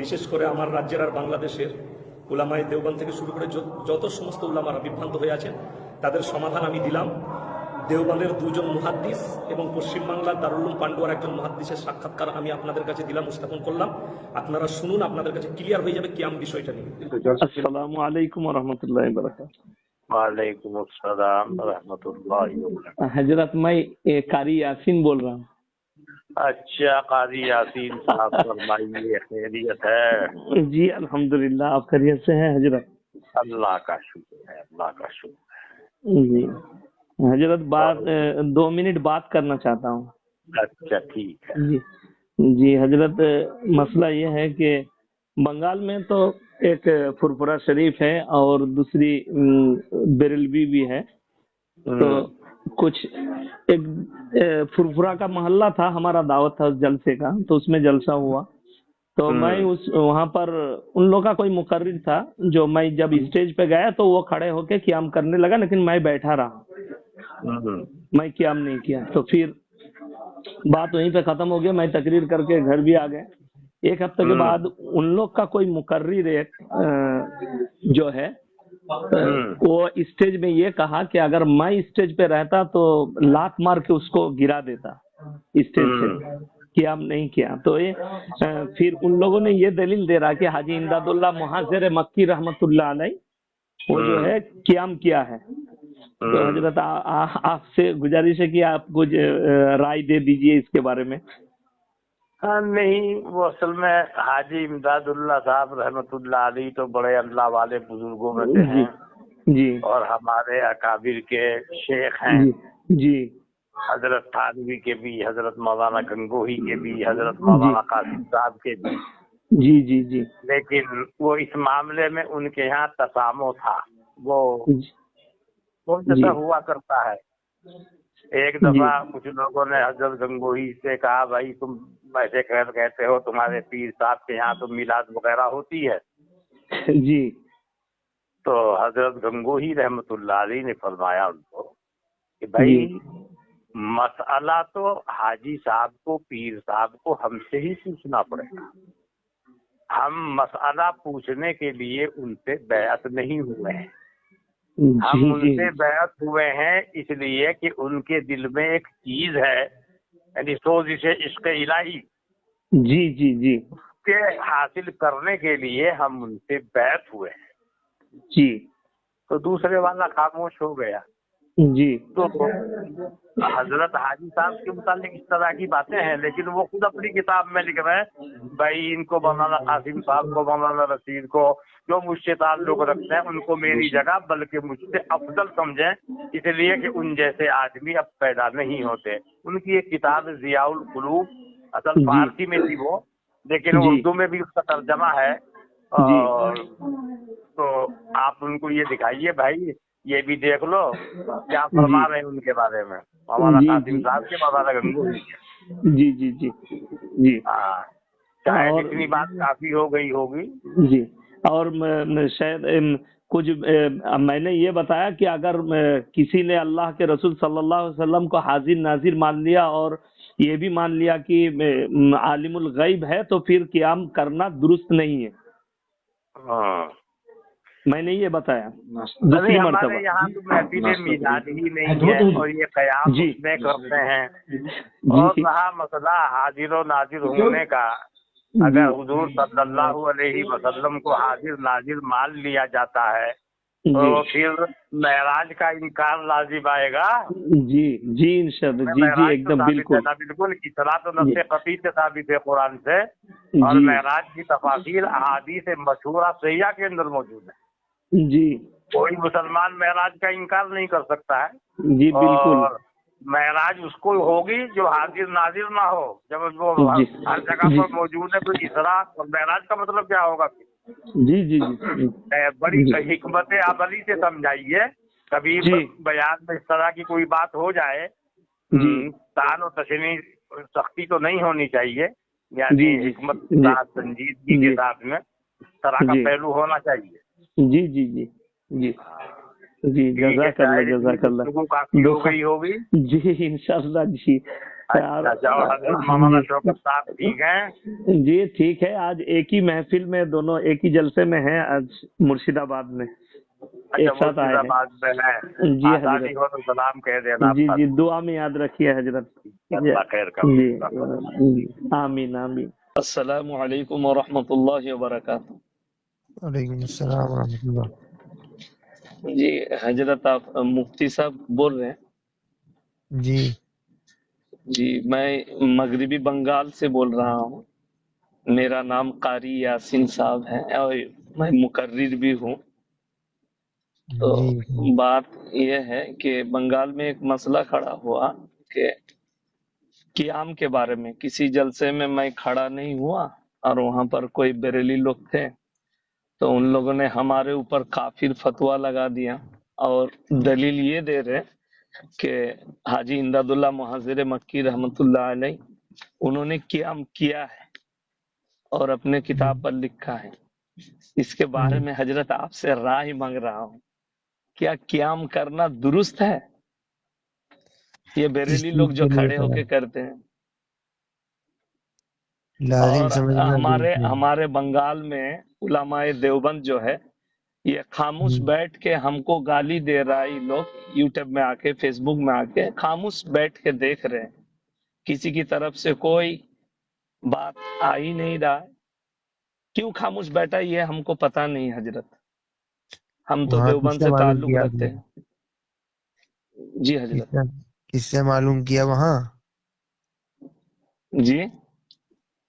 বিশেষ করে আমার রাজ্যের আর বাংলাদেশের উলামাই দেওবান থেকে শুরু করে যত সমস্ত উলামারা বিভ্রান্ত হয়ে আছেন তাদের সমাধান আমি দিলাম। দেওবানের দুজন মহাদ্দিস এবং পশ্চিমবাংলার দারুলুম পাণ্ডুয়ার একজন মহাদ্দিসের সাক্ষাৎকার আমি আপনাদের কাছে দিলাম উপস্থাপন করলাম। আপনারা শুনুন আপনাদের কাছে ক্লিয়ার হয়ে যাবে কিয়াম বিষয়টা নিয়ে। আসসালামু আলাইকুম রহমতুল্লাহ ওয়ালাইকুম আসসালাম রহমতুল্লাহ হজরত মাই কারি আসিন বলরাম। اچھا قاضی یاسین صاحب فرمائیے خیریت ہے؟ جی الحمدللہ آپ خیریت سے ہیں حضرت؟ اللہ کا شکر ہے اللہ کا شکر ہے۔ جی۔ حضرت بات دو منٹ بات کرنا چاہتا ہوں۔ اچھا ٹھیک ہے۔ جی۔ جی حضرت مسئلہ یہ ہے کہ بنگال میں تو ایک فرفرہ شریف ہے اور دوسری بریلوی بھی ہے۔ تو کچھ ایک فرفرا کا محلہ تھا ہمارا دعوت تھا اس جلسے کا تو اس میں جلسہ ہوا۔ تو میں اس وہاں پر ان لوگ کا کوئی مقرر تھا جو میں جب اسٹیج پہ گیا تو وہ کھڑے ہو کے قیام کرنے لگا لیکن میں بیٹھا رہا۔ میں قیام نہیں کیا۔ تو پھر بات وہیں پہ ختم ہو گیا میں تقریر کر کے گھر بھی آ گئے ایک ہفتے کے بعد ان لوگ کا کوئی مقرر ایک جو ہے وہ اسٹیج میں یہ کہا کہ اگر میں اسٹیج پہ رہتا تو لات مار کے اس کو گرا دیتا اسٹیج سے کیا ہم نہیں کیا۔ تو یہ پھر ان لوگوں نے یہ دلیل دے رہا کہ حاجی امداد اللہ محاذر مکی رحمت اللہ علیہ وہ جو ہے قیام کیا ہے۔ تو حضرت آپ سے گزارش ہے کہ آپ کچھ رائے دے دیجیے اس کے بارے میں۔ نہیں وہ اصل میں حاجی امداد اللہ صاحب رحمت اللہ علی تو بڑے اللہ والے بزرگوں میں سے ہیں۔ جی, جی۔ اور ہمارے اکابر کے شیخ ہیں۔ جی،, جی حضرت تھانوی کے بھی حضرت مولانا گنگوہی کے بھی جی۔ حضرت مولانا قاسم صاحب کے بھی۔ جی جی جی۔ لیکن وہ اس معاملے میں ان کے یہاں تسامو تھا۔ وہ ایسا ہوا کرتا ہے۔ ایک دفعہ جی۔ کچھ لوگوں نے حضرت گنگوہی سے کہا بھائی تم ایسے کہتے ہو تمہارے پیر صاحب کے یہاں تو میلاد وغیرہ ہوتی ہے۔ جی۔ تو حضرت گنگوہی رحمت اللہ علیہ نے فرمایا ان کو کہ بھائی جی۔ مسئلہ تو حاجی صاحب کو پیر صاحب کو ہم سے ہی پوچھنا پڑے گا۔ ہم مسئلہ پوچھنے کے لیے ان سے بیعت نہیں ہوئے۔ ہیں ہم جی، جی۔ ان سے بیعت ہوئے ہیں اس لیے کہ ان کے دل میں ایک چیز ہے یعنی سوز عشق الہی۔ جی جی جی۔ کے حاصل کرنے کے لیے ہم ان سے بیعت ہوئے ہیں۔ جی۔ تو دوسرے والا خاموش ہو گیا۔ جی۔ تو حضرت حاجی صاحب کے متعلق اس طرح کی باتیں ہیں لیکن وہ خود اپنی کتاب میں لکھ رہے ہیں بھائی ان کو مولانا قاسم صاحب کو مولانا رشید کو جو مجھ سے تعلق رکھتے ہیں ان کو میری جگہ بلکہ مجھ سے افضل سمجھیں اس لیے کہ ان جیسے آدمی اب پیدا نہیں ہوتے۔ ان کی ایک کتاب ضیاء القلوب اصل جی۔ فارسی میں تھی وہ لیکن جی۔ اردو میں بھی اس کا ترجمہ ہے۔ جی۔ اور تو آپ ان کو یہ دکھائیے بھائی یہ بھی دیکھ لو کیا جی۔ فرما رہے ہیں ان کے بارے میں۔ جی، جی۔, جی جی۔ جی جی ہاں۔ چاہے اتنی بات کافی ہو گئی ہوگی۔ جی۔ اور شاید کچھ میں نے یہ بتایا کہ اگر کسی نے اللہ کے رسول صلی اللہ علیہ وسلم کو حاضر ناظر مان لیا اور یہ بھی مان لیا کہ عالم الغیب ہے تو پھر قیام کرنا درست نہیں ہے۔ ہاں۔ میں نے یہ بتایا۔ دوسری مرتبہ۔ یہاں میلاد ہی نہیں ہے اور یہ قیام جی۔ کرتے ہیں۔ جی، جی۔ مسئلہ حاضر و ناظر ہونے کا۔ اگر حضور صلی اللہ علیہ وسلم کو حاضر ناظر مان لیا جاتا ہے تو پھر معراج کا انکار لازم آئے گا۔ جی جی انشاءاللہ۔ جی جی ایک دم بالکل۔ بالکل۔ اطلاع تو نفس قطعی سے ثابت ہے قرآن سے۔ اور معراج کی تفاصیر احادیث مشہورہ سیاح کے اندر موجود ہے۔ جی۔ کوئی مسلمان معراج کا انکار نہیں کر سکتا ہے۔ جی بالکل۔ معراج اس کو ہوگی جو حاضر ناظر نہ ہو۔ جب وہ جی۔ ہر جگہ جی۔ پر موجود ہے تو اسرا اور معراج کا مطلب کیا ہوگا؟ جی جی جی۔ بڑی جی۔ حکمت عملی سے سمجھائیے۔ کبھی بیان میں اس طرح کی کوئی بات ہو جائے جی۔ تان و تشنی سختی تو نہیں ہونی چاہیے۔ یعنی حکمت سنجیدگی کے ساتھ میں اس طرح کا پہلو ہونا چاہیے۔ جی جی جی جی۔ جی جزاک اللہ جزاک اللہ۔ ہوگی۔ جی انشاءاللہ جی۔ جی۔, جی۔ ٹھیک ہے۔ آج ایک ہی محفل میں دونوں ایک ہی جلسے میں ہیں آج مرشید آباد میں۔ ایک ساتھ آئے ہیں۔ جی سلام جی جی دعا میں یاد رکھیے حضرت۔ جی۔, جی۔, جی۔ آمین آمین۔ السلام علیکم ورحمۃ اللہ وبرکاتہ۔ وعلیکم السلام ورحمۃ اللہ۔ جی حضرت آپ مفتی صاحب بول رہے ہیں۔ جی۔ جی میں مغربی بنگال سے بول رہا ہوں۔ میرا نام قاری یاسین صاحب ہے اور میں مقرر بھی ہوں۔ تو جی۔ بات یہ ہے کہ بنگال میں ایک مسئلہ کھڑا ہوا کہ قیام کے بارے میں کسی جلسے میں میں کھڑا نہیں ہوا اور وہاں پر کوئی بریلی لوگ تھے۔ تو ان لوگوں نے ہمارے اوپر کافر فتوا لگا دیا اور دلیل یہ دے رہے کہ حاجی امداد اللہ محاذر مکی رحمت اللہ علیہ انہوں نے قیام کیا ہے اور اپنے کتاب پر لکھا ہے۔ اس کے بارے میں حضرت آپ سے رائے مانگ رہا ہوں۔ کیا قیام کرنا درست ہے؟ یہ بریلی لوگ جو کھڑے ہو کے کرتے ہیں۔ ہمارے ہمارے بنگال میں علماء دیوبند جو ہے یہ خاموش بیٹھ کے ہم کو گالی دے رہا ہے لوگ یوٹیوب میں آ کے فیس بک میں آ کے خاموش بیٹھ کے دیکھ رہے ہیں۔ کسی کی طرف سے کوئی بات آ ہی نہیں رہا کیوں خاموش بیٹھا یہ ہم کو پتا نہیں حضرت۔ ہم تو دیوبند سے تعلق رکھتے ہیں۔ جی حضرت۔ کس سے معلوم کیا وہاں؟ جی؟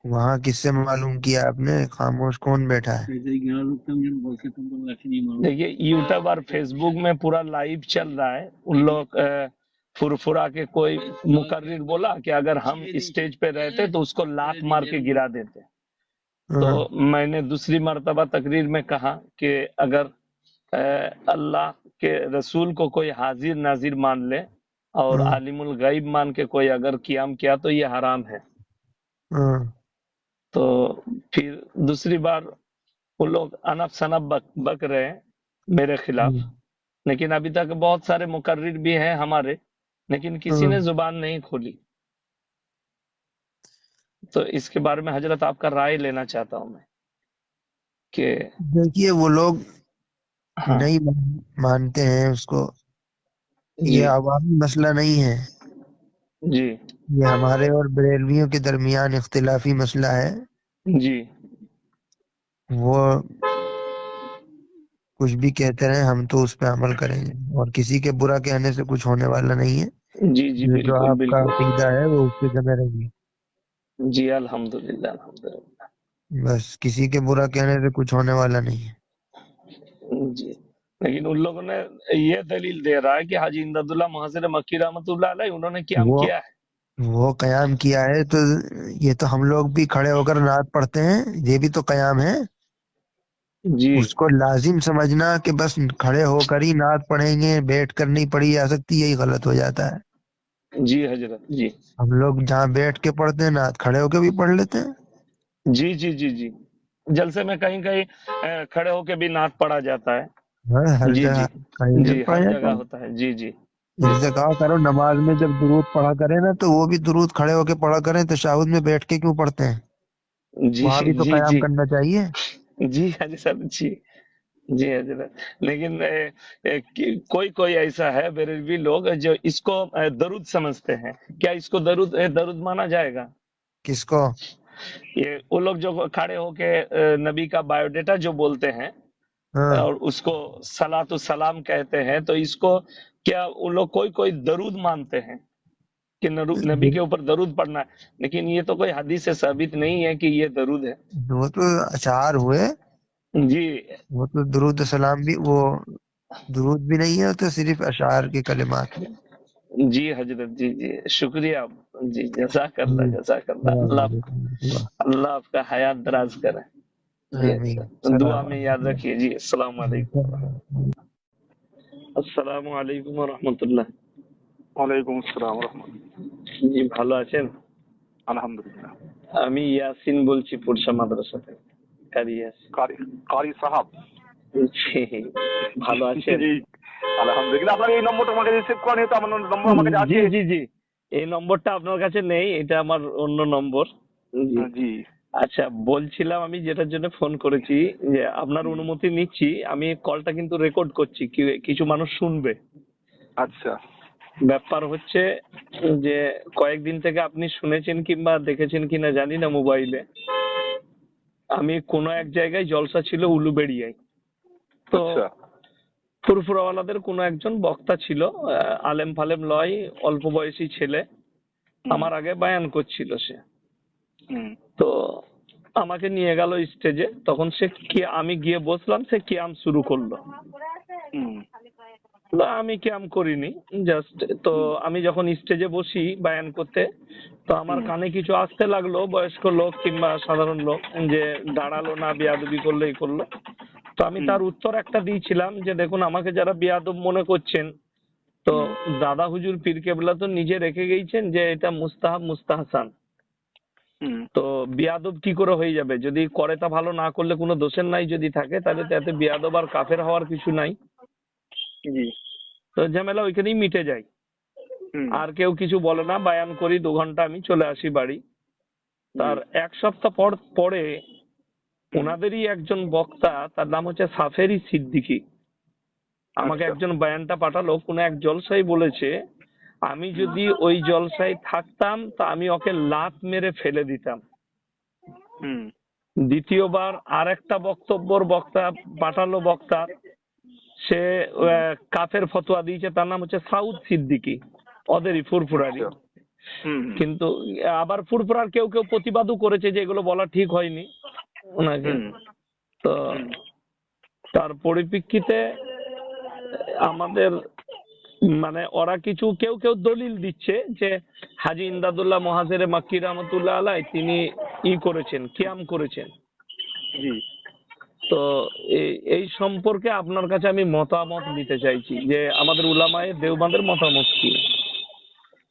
وہاں کس سے معلوم کیا آپ نے؟ خاموش کون بیٹھا ہے؟ دیکھیے یوٹیوب اور فیس بک میں پورا لائیو چل رہا ہے۔ ان لوگ فرفرا کے کوئی مقرر بولا کہ اگر ہم اسٹیج پہ رہتے تو اس کو لات مار کے گرا دیتے۔ ہاں۔ تو میں نے دوسری مرتبہ تقریر میں کہا کہ اگر اللہ کے رسول کو کوئی حاضر ناظر مان لے اور ہاں۔ عالم الغیب مان کے کوئی اگر قیام کیا تو یہ حرام ہے۔ ہاں۔ تو پھر دوسری بار وہ لوگ انف سنف بک رہے ہیں میرے خلاف۔ جی۔ لیکن ابھی تک بہت سارے مقرر بھی ہیں ہمارے لیکن کسی ہاں۔ نے زبان نہیں کھولی۔ تو اس کے بارے میں حضرت آپ کا رائے لینا چاہتا ہوں میں کہ دیکھیے وہ لوگ ہاں۔ نہیں مانتے ہیں اس کو۔ یہ جی۔ عوامی مسئلہ نہیں ہے۔ جی۔ یہ ہمارے اور بریلویوں کے درمیان اختلافی مسئلہ ہے۔ جی۔ وہ کچھ بھی کہتے رہے ہم تو اس پہ عمل کریں گے۔ اور کسی کے برا کہنے سے کچھ ہونے والا نہیں ہے۔ جی جی جو آپ کا عقیدہ ہے وہ اس پہ جمع رہیں گے جی الحمد للہ بس کسی کے برا کہنے سے کچھ ہونے والا نہیں ہے۔ جی۔ لیکن ان لوگوں نے یہ دلیل دے رہا ہے کہ حاجی امداد اللہ محاصر مکی رحمت اللہ علیہ انہوں نے کیا کیا ہے؟ وہ قیام کیا ہے تو یہ تو ہم لوگ بھی کھڑے ہو کر نعت پڑھتے ہیں یہ بھی تو قیام ہے۔ جی۔ اس کو لازم سمجھنا کہ بس کھڑے ہو کر ہی نعت پڑھیں گے بیٹھ کر نہیں پڑھی جا سکتی یہی غلط ہو جاتا ہے۔ جی حضرت جی۔ ہم لوگ جہاں بیٹھ کے پڑھتے ہیں نعت کھڑے ہو کے بھی پڑھ لیتے ہیں۔ جی جی جی جی۔ جلسے میں کہیں کہیں کھڑے ہو کے بھی نعت پڑھا جاتا ہے۔ ہاں، ہر جی، جگہ جی۔ جی، ہے۔ جی جی۔ کہا کرو نماز میں جب درود پڑھا کریں نا تو وہ بھی درود کھڑے ہو کے پڑھا کریں تشاہد میں بیٹھ کے کیوں پڑھتے ہیں؟ جی بھی تو جی، قیام جی۔ کرنا چاہیے۔ جی حاجی صاحب جی۔ جی حضرت لیکن کوئی کوئی ایسا ہے بریلوی لوگ جو اس کو درود سمجھتے ہیں۔ کیا اس کو درود درود مانا جائے گا؟ کس کو؟ یہ وہ لوگ جو کھڑے ہو کے نبی کا بایو ڈیٹا جو بولتے ہیں ہاں۔ اور اس کو سلاۃ السلام کہتے ہیں تو اس کو کیا ان لوگ کوئی کوئی درود مانتے ہیں کہ جی، نبی جی۔ کے اوپر درود پڑھنا ہے؟ لیکن یہ تو کوئی حدیث سے ثابت نہیں ہے کہ یہ درود ہے۔ وہ تو اشعار ہوئے۔ جی۔ وہ تو درود سلام بھی وہ درود بھی نہیں ہے تو صرف اشعار کے کلمات ہیں۔ جی حضرت جی جی۔ شکریہ۔ جی جزاک اللہ جی۔ جزا اللہ۔ اللہ اللہ آپ کا حیات دراز کریں دعا میں یاد رکھیے۔ جی السلام علیکم۔ আসসালামু আলাইকুম রহমতুল্লাহ। ওয়ালাইকুম আসসালাম রহমতুল্লাহ। ভালো আছেন? আলহামদুলিল্লাহ। আমি ইয়াসিন বলছি পুরসা মাদ্রাসা থেকে কারি ইয়াসিন। কারি কারি সাহাব। ভালো আছেন? আলহামদুলিল্লাহ। আপনার এই নম্বরটা আমাকে কাছে সেভ তো আমার নম্বর আমার আছে জি জি জি। এই নম্বরটা আপনার কাছে নেই এটা আমার অন্য নম্বর। জি। আচ্ছা বলছিলাম আমি যেটার জন্য ফোন করেছি যে আপনার অনুমতি নিচ্ছি আমি কলটা কিন্তু রেকর্ড করছি কিছু মানুষ শুনবে। আচ্ছা। ব্যাপার হচ্ছে যে কয়েকদিন থেকে আপনি শুনেছেন কিংবা দেখেছেন কিনা জানি না মোবাইলে আমি কোনো এক জায়গায় জলসা ছিল উলুবেড়িয়ায়। তো আচ্ছা। ফুরফুরাওয়ালাদের কোনো একজন বক্তা ছিল আলেম ফালেম লয় অল্প বয়সী ছেলে। আমার আগে বায়ান করছিল সে। তো আমাকে নিয়ে গেল স্টেজে তখন সে কি আমি গিয়ে বসলাম সে কিয়াম শুরু করল। আমি কিয়াম করিনি জাস্ট তো আমি যখন স্টেজে বসি বায়ান করতে তো আমার কানে কিছু আসতে লাগল বয়স্ক লোক কিংবা সাধারণ লোক যে দাঁড়াল না বিয়াদবি করল এই করল। তো আমি তার উত্তর একটা দিয়েছিলাম যে দেখুন আমাকে যারা বিয়াদব মনে করছেন তো দাদা হুজুর পীর কেবলা তো নিজে রেখে গেছেন যে এটা মুস্তাহাব মুস্তাহসান। তো বিয়াদব কি করে হয়ে যাবে? যদি করে তা ভালো না করলে কোনো দোষের নাই যদি থাকে তাহলে তো এতে বিয়াদব আর কাফের হওয়ার কিছু নাই। তো ঝামেলা ওইখানেই মিটে যায়। আর কেউ কিছু বলে না বায়ান করি দু ঘণ্টা আমি চলে আসি বাড়ি। তার এক সপ্তাহ পর পরে ওনাদেরই একজন বক্তা তার নাম হচ্ছে সাফেরি সিদ্দিকী। আমাকে আচ্ছা। একজন বায়ানটা পাঠালো কোন এক জলসাই বলেছে আমি যদি ওই জলসায় থাকতাম তা আমি ওকে লাত মেরে ফেলে দিতাম। দ্বিতীয়বার আর একটা বক্তব্যর বক্তা পাঠালো বক্তা সে কাফের ফতোয়া দিয়েছে তার নাম হচ্ছে সাউদ সিদ্দিকী ওদেরই ফুরফুরারি। আচ্ছা। কিন্তু আবার ফুরফুরার কেউ কেউ প্রতিবাদও করেছে যে এগুলো বলা ঠিক হয়নি। ওনাকে। তো তার পরিপ্রেক্ষিতে আমাদের মানে ওরা কিছু কেউ কেউ দলিল দিচ্ছে যে হাজি ইমদাদুল্লাহ মহাজের মাক্কি রহমতুল্লাহ আলাই তিনি ই করেছেন কিয়াম করেছেন। জি। তো এই এই সম্পর্কে আপনার কাছে আমি মতামত নিতে চাইছি যে আমাদের উলামায়ে দেওবান্দের মতামত কি?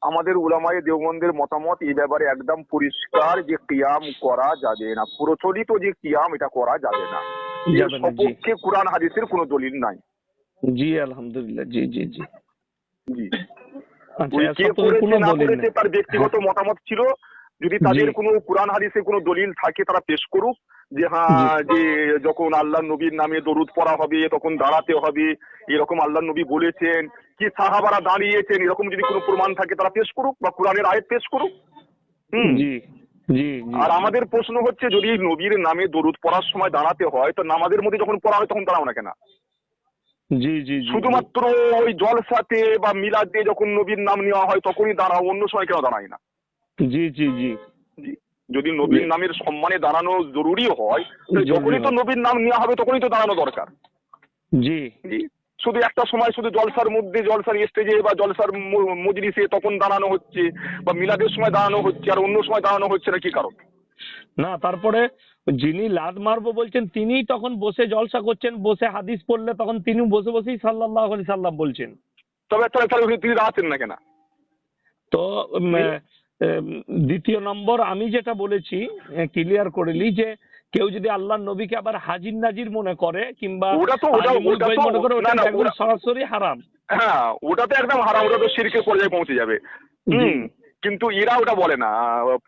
আমাদের উলামায়ে দেওবন্দের মতামত এই ব্যাপারে একদম পরিষ্কার যে কিয়াম করা যাবে না প্রচলিত যে কিয়াম এটা করা যাবে না। সপক্ষে কোরআন হাদিসের কোনো দলিল নাই। জি আলহামদুলিল্লাহ জি জি জি। জি। আচ্ছা তার ব্যক্তিগত মতামত ছিল যদি তাদের। কোনো কোরআন হাদিসে কোনো দলিল থাকে তারা পেশ করুক যে হ্যাঁ যে যখন আল্লাহ নবীর নামে দরুদ পড়া হবে তখন দাঁড়াতে হবে। এরকম আল্লাহ নবী বলেছেন। কি সাহাবারা দাঁড়িয়েছেন? এরকম যদি কোনো প্রমাণ থাকে তারা পেশ করুক বা কোরআনের আয়াত পেশ করুক। হুম। আর আমাদের প্রশ্ন হচ্ছে যদি নবীর নামে দরুদ পড়ার সময় দাঁড়াতে হয় তো নামাজের মধ্যে যখন পড়া হয় তখন দাঁড়াও না কেন? জি জি শুধুমাত্র ওই জলসাতে বা মিলাদে যখন নবীর নাম নেওয়া হয় তখনই দাঁড়াও অন্য সময় কেন দাঁড়ায় না। জি জি জি। যদি নবীর নামের সম্মানে দাঁড়ানো জরুরি হয় যখনই তো নবীর নাম নেওয়া হবে তখনই তো দাঁড়ানো দরকার। জি। জি শুধু একটা সময় শুধু জলসার মধ্যে জলসার স্টেজে বা জলসার মজলিসে তখন দাঁড়ানো হচ্ছে বা মিলাদের সময় দাঁড়ানো হচ্ছে আর অন্য সময় দাঁড়ানো হচ্ছে না কি কারণ? না তারপরে যিনি লাদ মারবো বলছেন তিনি তখন বসে জলসা করছেন বসে হাদিস পড়লে তখন তিনি বসে বসেই সাল্লাল্লাহু আলাইহি সাল্লাম বলছেন। তবে তাহলে তাহলে তিনি দাঁড়াচ্ছেন না কেন? তো দ্বিতীয় নম্বর আমি যেটা বলেছি ক্লিয়ার করে নিই যে কেউ যদি আল্লাহ নবীকে আবার হাজির নাজির মনে করে কিংবা ওটা তো- ওটা- ওটা তো- মনে করে ওটা না, না, একদম সরাসরি হারাম। হ্যাঁ ওটা তো একদম হারাম ওটা তো শিরকের পর্যায়ে পৌঁছে যাবে। হুম। কিন্তু এরা ওটা বলে না।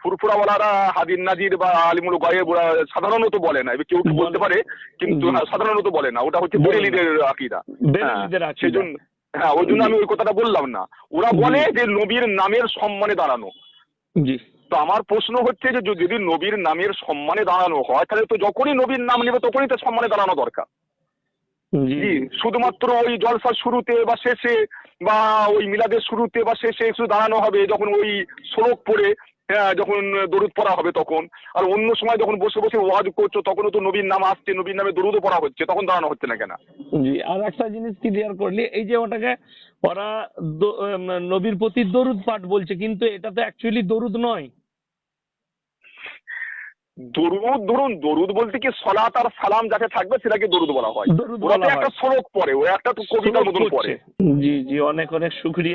ফুরফুরাওয়ালারা হাদিন নাজির বা আলিমুল গায়েব ওরা সাধারণত বলে না। কেউ কেউ বলতে পারে কিন্তু হ্যাঁ, সাধারণত বলে না। ওটা হচ্ছে বেরেলিদের আকিদা। হ্যাঁ, আকীদা। সেজন্য হ্যাঁ ওই জন্য আমি ওই কথাটা বললাম না। ওরা বলে যে নবীর নামের সম্মানে দাঁড়ানো। জি। তো আমার প্রশ্ন হচ্ছে যে যদি নবীর নামের সম্মানে দাঁড়ানো হয় তাহলে তো যখনই নবীর নাম নেবে তখনই তো সম্মানে দাঁড়ানো দরকার। জি। জি শুধুমাত্র ওই জলসার শুরুতে বা শেষে বা ওই মিলাদের শুরুতে বা শেষে শুধু দাঁড়ানো হবে যখন ওই শ্লোক পড়ে হ্যাঁ, যখন দরুদ পড়া হবে তখন। আর অন্য সময় যখন বসে বসে ওয়াজ করছ তখনও তো নবীর নাম আসছে নবীর নামে দরুদও পড়া হচ্ছে তখন দাঁড়ানো হচ্ছে না কেন? জি আর একটা জিনিস ক্লিয়ার করলি এই যে ওটাকে ওরা নবীর প্রতি দরুদ পাঠ বলছে কিন্তু এটা তো অ্যাকচুয়ালি দরুদ নয়। দরুদ ধরুন দরুদ বলতে কি সলাত আর সালাম যাকে থাকবে সেটাকে দরুদ বলা হয়। ওরা একটা শ্লোক পড়ে ও একটা তো কবিতার মতন পড়ে। জি জি অনেক অনেক শুক্রিয়া।